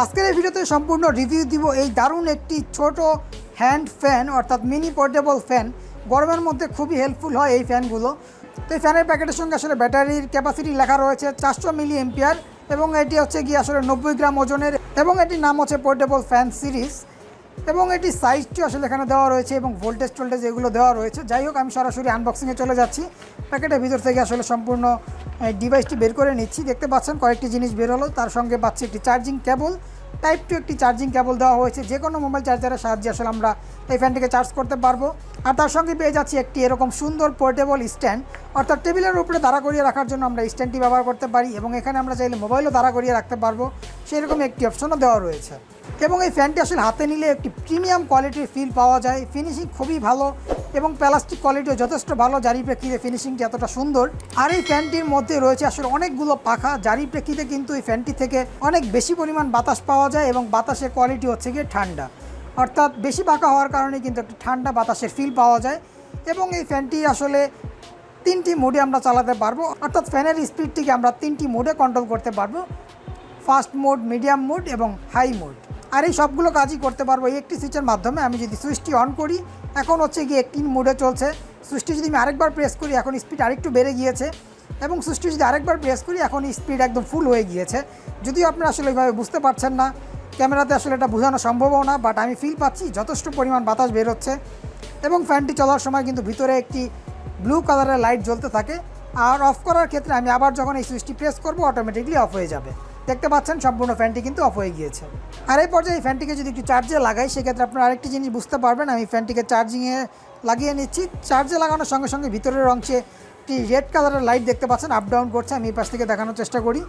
আজকের এই ভিডিওতে সম্পূর্ণ রিভিউ দিব এই দারুণ একটি ছোট হ্যান্ড ফ্যান অর্থাৎ মিনি পোর্টেবল ফ্যান গরমের মধ্যে খুবই হেল্পফুল হয় এই ফ্যানগুলো তো এই ফ্যানের প্যাকেটের সঙ্গে আসলে ব্যাটারির ক্যাপাসিটি লেখা রয়েছে চারশো মিলি এম্পিয়ার এবং এটি হচ্ছে গিয়ে আসলে নব্বই গ্রাম ওজনের এবং এটির নাম হচ্ছে পোর্টেবল ফ্যান সিরিজ এবং এটি সাইজটি আসলে এখানে দেওয়া রয়েছে এবং ভোল্টেজ টোল্টেজ এগুলো দেওয়া রয়েছে। যাই হোক, আমি সরাসরি আনবক্সিংয়ে চলে যাচ্ছি। প্যাকেটের ভিতর থেকে আসলে সম্পূর্ণ ডিভাইসটি বের করে নিচ্ছি। দেখতে পাচ্ছেন কয়েকটি জিনিস বের হলো তার সঙ্গে পাচ্ছি একটি চার্জিং কেবল টাইপ টু একটি চার্জিং কেবল দেওয়া হয়েছে। যে কোনো মোবাইল চার্জারের সাহায্যে আসলে আমরা এই ফ্যানটিকে চার্জ করতে পারব। আর তার সঙ্গে পেয়ে যাচ্ছি একটি এরকম সুন্দর পোর্টেবল স্ট্যান্ড অর্থাৎ টেবিলের উপরে দাঁড়া করিয়ে রাখার জন্য আমরা স্ট্যান্ডটি ব্যবহার করতে পারি এবং এখানে আমরা চাইলে মোবাইলও দাঁড়া করিয়ে রাখতে পারব। সেরকম একটি অপশনও দেওয়া রয়েছে। এবং এই ফ্যানটি আসলে হাতে নিলে একটি প্রিমিয়াম কোয়ালিটির ফিল পাওয়া যায়। ফিনিশিং খুবই ভালো এবং প্লাস্টিক কোয়ালিটিও যথেষ্ট ভালো। জারি প্রেক্ষিতে ফিনিশিংটি এতটা সুন্দর। আর এই ফ্যানটির মধ্যে রয়েছে আসলে অনেকগুলো পাখা। জারি প্রেক্ষিতে কিন্তু এই ফ্যানটি থেকে অনেক বেশি পরিমাণ বাতাস পাওয়া যায় এবং বাতাসের কোয়ালিটি হচ্ছে গিয়ে ঠান্ডা। অর্থাৎ বেশি পাখা হওয়ার কারণে কিন্তু একটি ঠান্ডা বাতাসের ফিল পাওয়া যায় এবং এই ফ্যানটি আসলে তিনটি মোডে আমরা চালাতে পারব। অর্থাৎ ফ্যানের স্পিডটিকে আমরা তিনটি মোডে কন্ট্রোল করতে পারব। ফাস্ট মোড মিডিয়াম মোড এবং হাই মোড আর এই সবগুলো কাজই করতে পারব। এই একটি সুইচের মাধ্যমে আমি যদি সুইচটি অন করি, এখন হচ্ছে গিয়ে একটি মোডে চলছে। সুইচটি যদি আমি আরেকবার প্রেস করি, এখন স্পিড আরেকটু বেড়ে গিয়েছে। এবং সুইচটি যদি আরেকবার প্রেস করি, এখন স্পিড একদম ফুল হয়ে গিয়েছে। যদিও আপনারা আসলে এইভাবে বুঝতে পারছেন না, ক্যামেরাতে আসলে এটা বোঝানো সম্ভবও না বাট আমি ফিল পাচ্ছি যথেষ্ট পরিমাণ বাতাস বেরোচ্ছে এবং ফ্যানটি চলার সময় কিন্তু ভিতরে একটি ব্লু কালারের লাইট জ্বলতে থাকে। আর অফ করার ক্ষেত্রে আমি আবার যখন এই সুইচটি প্রেস করব অটোমেটিকলি অফ হয়ে যাবে। দেখতে পাচ্ছেন, সম্পূর্ণ ফ্যানটি কিন্তু অফ হয়ে গিয়েছে। আর এই পর্যায়ে এই ফ্যানটিকে যদি একটু চার্জে লাগাই, সেক্ষেত্রে আপনারা আরেকটি জিনিস বুঝতে পারবেন, আমি ফ্যানটিকে চার্জিংয়ে লাগিয়ে নিচ্ছি। চার্জে লাগানোর সঙ্গে সঙ্গে ভিতরের অংশে একটি রেড কালারের লাইট দেখতে পাচ্ছেন আপ ডাউন করছে, আমি এই পাশ থেকে দেখানোর চেষ্টা করি।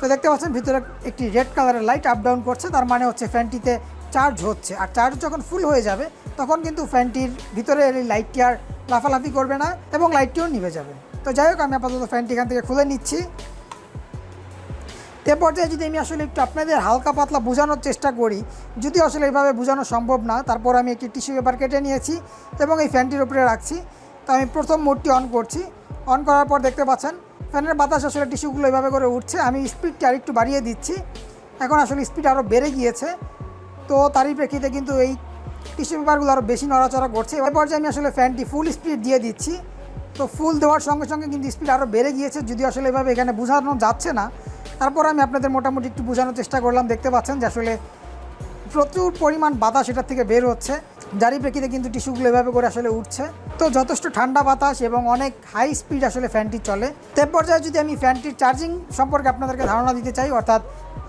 তো দেখতে পাচ্ছেন, ভিতরে একটি রেড কালারের লাইট আপ ডাউন করছে, তার মানে হচ্ছে ফ্যানটিতে চার্জ হচ্ছে। আর চার্জ যখন ফুল হয়ে যাবে, তখন কিন্তু ফ্যানটির ভিতরে এই লাইটটি আর লাফালাফি করবে না, এবং লাইটটিও নিভে যাবে। তো যাই হোক, আমি আপাতত ফ্যানটি এখান থেকে খুলে নিচ্ছি। তে পর্যায়ে যদি আমি আসলে একটু আপনাদের হালকা পাতলা বোঝানোর চেষ্টা করি, যদি আসলে এইভাবে বোঝানো সম্ভব না, তারপর আমি একটি টিস্যু পেপার কেটে নিয়েছি এবং এই ফ্যানটির উপরে রাখছি। তো আমি প্রথম মোডটি অন করছি। অন করার পর দেখতে পাচ্ছেন, ফ্যানের বাতাস আসলে টিস্যুগুলো এইভাবে করে উঠছে। আমি স্পিডটি আরেকটু বাড়িয়ে দিচ্ছি। এখন আসলে স্পিড আরও বেড়ে গিয়েছে। তো তারই প্রেক্ষিতে কিন্তু এই টিস্যু পেপারগুলো আরও বেশি নড়াচড়া করছে। এবার পর্যায়ে আমি আসলে ফ্যানটি ফুল স্পিড দিয়ে দিচ্ছি। তো ফুল দেওয়ার সঙ্গে সঙ্গে কিন্তু স্পিড আরও বেড়ে গিয়েছে। যদি আসলে এভাবে এখানে বোঝানো যাচ্ছে না তারপর আমি আপনাদের মোটামুটি একটু বোঝানোর চেষ্টা করলাম, দেখতে পাচ্ছেন যে আসলে প্রচুর পরিমাণ বাতাস এটার থেকে বের হচ্ছে। যারই প্রেক্ষিতে কিন্তু টিস্যুগুলো এভাবে করে আসলে উঠছে। তো যথেষ্ট ঠান্ডা বাতাস এবং অনেক হাই স্পিড আসলে ফ্যানটি চলে। তে পর্যায়ে যদি আমি ফ্যানটির চার্জিং সম্পর্কে আপনাদেরকে ধারণা দিতে চাই, অর্থাৎ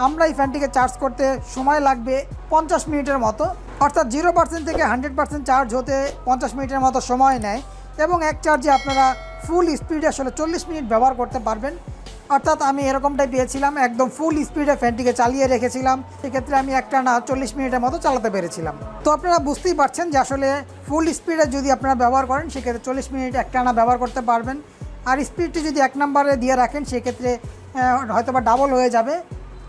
আমরা এই ফ্যানটিকে চার্জ করতে সময় লাগবে পঞ্চাশ মিনিটের মতো, অর্থাৎ জিরো পার্সেন্ট থেকে হান্ড্রেড পার্সেন্ট চার্জ হতে পঞ্চাশ মিনিটের মতো সময় নেয় এবং এক চার্জে আপনারা ফুল স্পিডে আসলে চল্লিশ মিনিট ব্যবহার করতে পারবেন। অর্থাৎ আমি এরকমটাই পেয়েছিলাম, একদম ফুল স্পিডে ফ্যানটিকে চালিয়ে রেখেছিলাম। সেক্ষেত্রে আমি একটা না চল্লিশ মিনিটের মতো চালাতে পেরেছিলাম। তো আপনারা বুঝতেই পারছেন যে আসলে ফুল স্পিডে যদি আপনারা ব্যবহার করেন, সেক্ষেত্রে চল্লিশ মিনিট একটানা ব্যবহার করতে পারবেন। আর স্পিডটি যদি এক নম্বরে দিয়ে রাখেন, সেক্ষেত্রে হয়তো বা ডাবল হয়ে যাবে।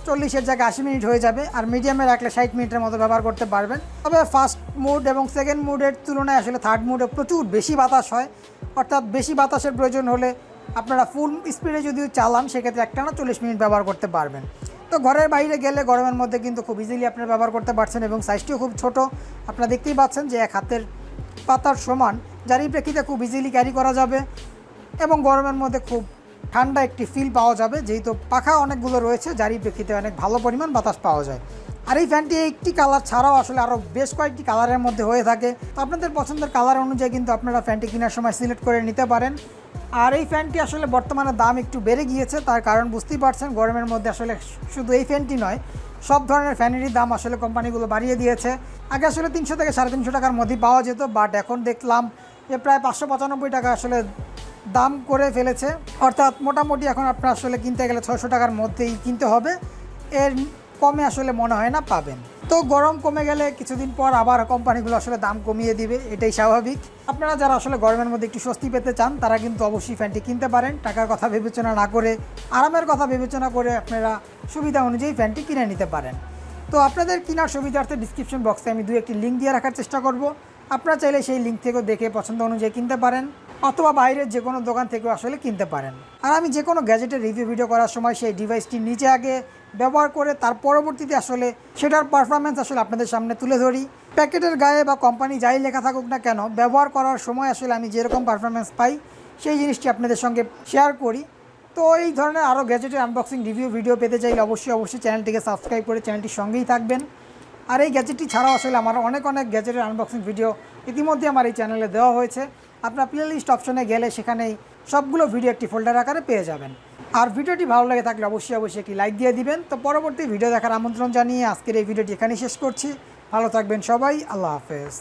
চল্লিশের জায়গায় আশি মিনিট হয়ে যাবে। আর মিডিয়ামে রাখলে ষাট মিনিটের মতো ব্যবহার করতে পারবেন। তবে ফার্স্ট মুড এবং সেকেন্ড মুডের তুলনায় আসলে থার্ড মুডে প্রচুর বেশি বাতাস হয়। অর্থাৎ বেশি বাতাসের প্রয়োজন হলে আপনারা ফুল স্পিডে যদি চালান, সেক্ষেত্রে একটানা চল্লিশ মিনিট ব্যবহার করতে পারবেন। তো ঘরের বাইরে গেলে গরমের মধ্যে কিন্তু খুব ইজিলি আপনারা ব্যবহার করতে পারছেন এবং সাইজটিও খুব ছোট। আপনারা দেখতেই পাচ্ছেন যে এক হাতের পাতার সমান যারই প্রেক্ষিতে খুব ইজিলি ক্যারি করা যাবে এবং গরমের মধ্যে খুব ঠান্ডা একটি ফিল পাওয়া যাবে। যেহেতু পাখা অনেকগুলো রয়েছে যারই প্রেক্ষিতে অনেক ভালো পরিমাণ বাতাস পাওয়া যায়। আর এই ফ্যানটি একটি কালার ছাড়াও আসলে আরও বেশ কয়েকটি কালারের মধ্যে হয়ে থাকে। তো আপনাদের পছন্দের কালার অনুযায়ী কিন্তু আপনারা ফ্যানটি কেনার সময় সিলেক্ট করে নিতে পারেন। আর এই ফ্যানটি আসলে বর্তমানে দাম একটু বেড়ে গিয়েছে, তার কারণ বুঝতেই পারছেন গরমের মধ্যে আসলে শুধু এই ফ্যানটি নয়, সব ধরনের ফ্যানেরই দাম আসলে কোম্পানিগুলো বাড়িয়ে দিয়েছে। আগে আসলে তিনশো থেকে সাড়ে তিনশো টাকার মধ্যেই পাওয়া যেত বাট এখন দেখলাম যে প্রায় পাঁচশো পঁচানব্বই টাকা আসলে দাম করে ফেলেছে। অর্থাৎ মোটামুটি এখন আপনার আসলে কিনতে গেলে ছশো টাকার মধ্যেই কিনতে হবে। এর কমে আসলে মনে হয় না, পাবেন। তো গরম কমে গেলে কিছুদিন পর আবার কোম্পানিগুলো আসলে দাম কমিয়ে দিবে, এটাই স্বাভাবিক। আপনারা যারা আসলে গরমের মধ্যে একটু স্বস্তি পেতে চান, তারা কিন্তু অবশ্যই ফ্যানটি কিনতে পারেন। টাকার কথা বিবেচনা না করে, আরামের কথা বিবেচনা করে আপনারা সুবিধা অনুযায়ী ফ্যানটি কিনে নিতে পারেন। তো আপনাদের কেনার সুবিধার্থে ডিসক্রিপশন বক্সে আমি দু একটি লিঙ্ক দিয়ে রাখার চেষ্টা করব। আপনারা চাইলে সেই লিঙ্ক থেকেও দেখে পছন্দ অনুযায়ী কিনতে পারেন। অথবা বাইরের যে কোনো দোকান থেকেও আসলে কিনতে পারেন। আর আমি যে কোনো গ্যাজেটের রিভিউ ভিডিও করার সময় সেই ডিভাইসটি নিজে আগে ব্যবহার করে তার পরবর্তীতে আসলে সেটার পারফরমেন্স আসলে আপনাদের সামনে তুলে ধরি। প্যাকেটের গায়ে বা কোম্পানি যাই লেখা থাকুক না কেন, ব্যবহার করার সময় আসলে আমি যেরকম পারফরমেন্স পাই, সেই জিনিসটি আপনাদের সঙ্গে শেয়ার করি। তো এই ধরনের আরও গ্যাজেটের আনবক্সিং রিভিউ ভিডিও পেতে চাইলে অবশ্যই অবশ্যই চ্যানেলটিকে সাবস্ক্রাইব করে চ্যানেলটির সঙ্গেই থাকবেন। আর এই গ্যাজেটটি ছাড়াও আসলে আমার অনেক অনেক গ্যাজেটের আনবক্সিং ভিডিও ইতিমধ্যে আমার এই চ্যানেলে দেওয়া হয়েছে। আপনার প্লেলিস্ট অপশনে গেলে সেখানেই সবগুলো ভিডিও একটি ফোল্ডার আকারে পেয়ে যাবেন। আর ভিডিওটি ভালো লাগে থাকলে অবশ্যই অবশ্যই একটি লাইক দিয়ে দিবেন। তো পরবর্তী ভিডিও দেখার আমন্ত্রণ জানিয়ে আজকের এই ভিডিওটি এখানেই শেষ করছি। ভালো থাকবেন সবাই, আল্লাহ হাফেজ।